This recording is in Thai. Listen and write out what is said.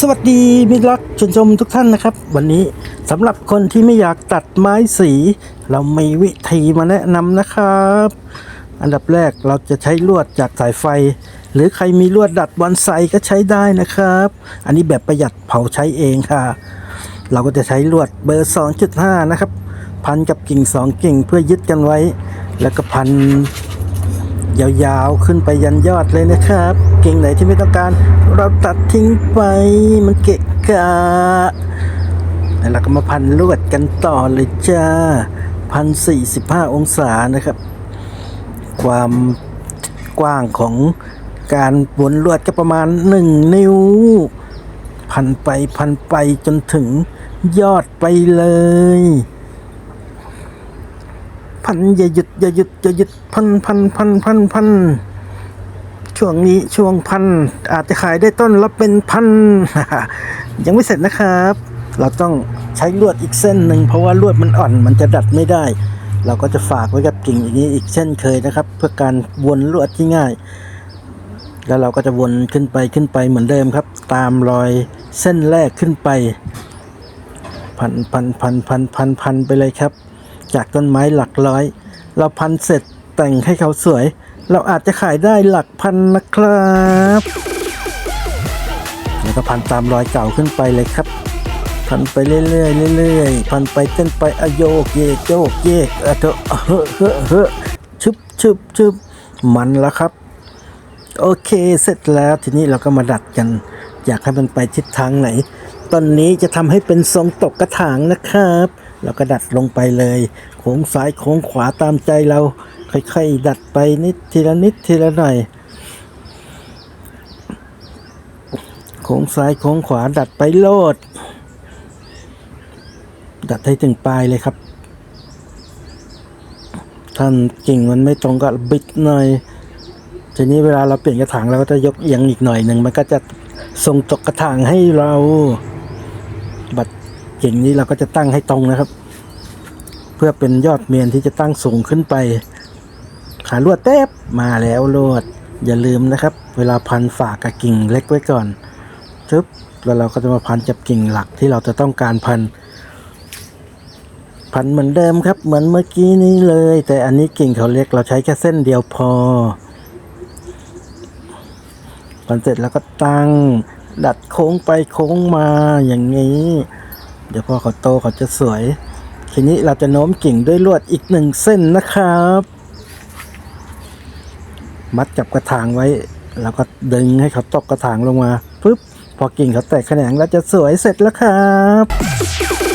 สวัสดีมิตรรักชนชมทุกท่านนะครับ วันนี้สำหรับคนที่ไม่อยากตัดไม้สี เรามีวิธีมาแนะนำนะครับ อันดับแรกเราจะใช้ลวดจากสายไฟ หรือใครมีลวดดัดบอนไซก็ใช้ได้นะครับ อันนี้แบบประหยัดเผาใช้เองค่ะ เราก็จะใช้ลวดเบอร์ 2.5 นะครับ พันกับกิ่ง 2 กิ่งเพื่อยึดกันไว้ แล้วก็พัน ยาวๆขึ้นไปยันยอดเลยนะครับ กิ่งไหนที่ไม่ต้องการ เราตัดทิ้งไปมันเกะกะแล้วเราก็มาพันลวดกันต่อเลยจ้าพันสี่สิบห้าองศานะครับ ความกว้างของการวนลวดก็ประมาณหนึ่งนิ้ว พันไปพันไปจนถึงยอดไปเลย พันอย่าหยุดอย่าหยุดอย่าหยุดพันพันพันพันพันช่วงนี้ช่วงพันอาจจะขายได้ต้นละเป็นพันยังไม่เสร็จนะครับ เราต้องใช้ลวดอีกเส้นหนึ่งเพราะว่าลวดมันอ่อนมันจะดัดไม่ได้ เราก็จะฝากไว้กับกิ่งอย่างนี้อีกเช่นเคยนะครับ เพื่อการวนลวดที่ง่าย แล้วเราก็จะวนขึ้นไปขึ้นไปเหมือนเดิมครับ ตามรอยเส้นแรกขึ้นไป พันพันพันพันพันพันไปเลยครับ จากต้นไม้หลักร้อย เราพันเสร็จแต่งให้เขาสวย เราอาจจะขายได้หลักพันนะครับ แล้วก็พันตามรอยเก่าขึ้นไปเลยครับ พันไปเรื่อยๆเรื่อยๆพันไปเต้นไปอโยกเยกโยกเยกอะเถอะเฮ้อเฮ้อเฮ้อชึบชึบชึบมันแล้วครับ โอเคเสร็จแล้วทีนี้เราก็มาดัดกัน อยากให้มันไปทิศทางไหนตอนนี้จะทำให้เป็นทรงตกกระถางนะครับ เราก็ดัดลงไปเลย โค้งซ้ายโค้งขวาตามใจเรา ค่อยๆ ดัดไปนิดทีละนิดทีละหน่อย โค้งซ้ายโค้งขวาดัดไปโลด ดัดให้ถึงปลายเลยครับท่านกิ่งมันไม่ตรงก็บิดหน่อย ทีนี้เวลาเราเปลี่ยนกระถางเราก็จะยกเอียงอีกหน่อยหนึ่งมันก็จะทรงตกกระถางให้เรา บัด กิ่งนี้เราก็จะตั้งให้ตรงนะครับ เพื่อเป็นยอดเมียนที่จะตั้งสูงขึ้นไป ขาลวดเต๊บมาแล้วลวดอย่าลืมนะครับ เวลาพันฝากกับกิ่งเล็กไว้ก่อนทึบแล้วเราก็จะมาพันจับกิ่งหลักที่เราจะต้องการพัน พันเหมือนเดิมครับ เหมือนเมื่อกี้นี้เลย แต่อันนี้กิ่งเขาเล็กเราใช้แค่เส้นเดียวพอพันเสร็จแล้วก็ตั้งดัดโค้งไปโค้งมาอย่างนี้ เดี๋ยวพอเขาโตเขาจะสวย ทีนี้เราจะโน้มกิ่งด้วยลวดอีกหนึ่งเส้นนะครับ มัดจับกระถางไว้ แล้วก็ดึงให้เขาตกกระถางลงมาปุ๊บพอกิ่งเขาแตกแขนงแล้วจะสวยเสร็จแล้วครับ